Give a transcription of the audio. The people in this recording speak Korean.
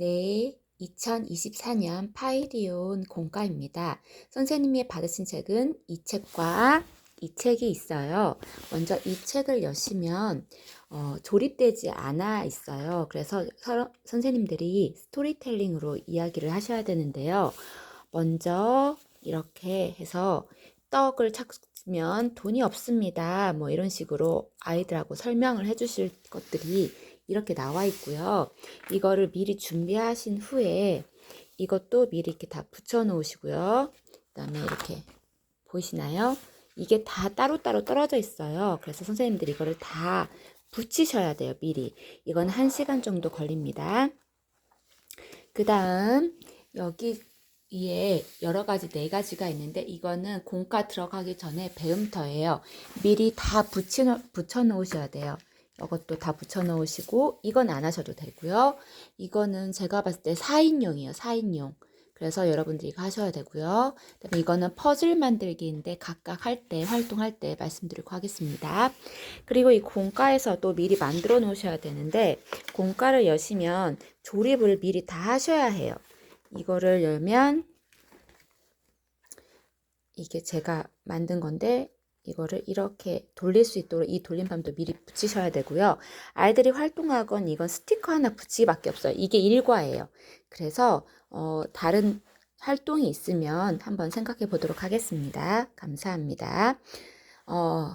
네, 2024년 파이리온 공과입니다. 선생님이 받으신 책은 이 책과 이 책이 있어요. 먼저 이 책을 여시면 어, 조립되지 않아 있어요. 그래서 서- 선생님들이 스토리텔링으로 이야기를 하셔야 되는데요. 먼저 이렇게 해서 떡을 찾으면 돈이 없습니다. 뭐 이런 식으로 아이들하고 설명을 해주실 것들이 이렇게 나와 있고요. 이거를 미리 준비하신 후에 이것도 미리 이렇게 다 붙여 놓으시고요. 그 다음에 이렇게 보이시나요? 이게 다 따로따로 떨어져 있어요. 그래서 선생님들이 이거를 다 붙이셔야 돼요, 미리. 이건 1시간 정도 걸립니다. 그 다음, 여기 위에 여러 가지 네 가지가 있는데, 이거는 공과 들어가기 전에 배움터예요. 미리 다 붙여 놓으셔야 돼요. 이것도 다 붙여 놓으시고, 이건 안 하셔도 되고요. 이거는 제가 봤을 때 4인용이에요, 4인용. 그래서 여러분들이 하셔야 되고요. 그다음에 이거는 퍼즐 만들기인데 각각 할 때, 활동할 때 말씀드리고 하겠습니다. 그리고 이 공과에서도 미리 만들어 놓으셔야 되는데, 공과를 여시면 조립을 미리 다 하셔야 해요. 이거를 열면, 이게 제가 만든 건데, 이거를 이렇게 돌릴 수 있도록 이 돌림판도 미리 붙이셔야 되고요. 아이들이 활동하건 이건 스티커 하나 붙이기밖에 없어요. 이게 일과예요. 그래서 어, 다른 활동이 있으면 한번 생각해 보도록 하겠습니다. 감사합니다. 어,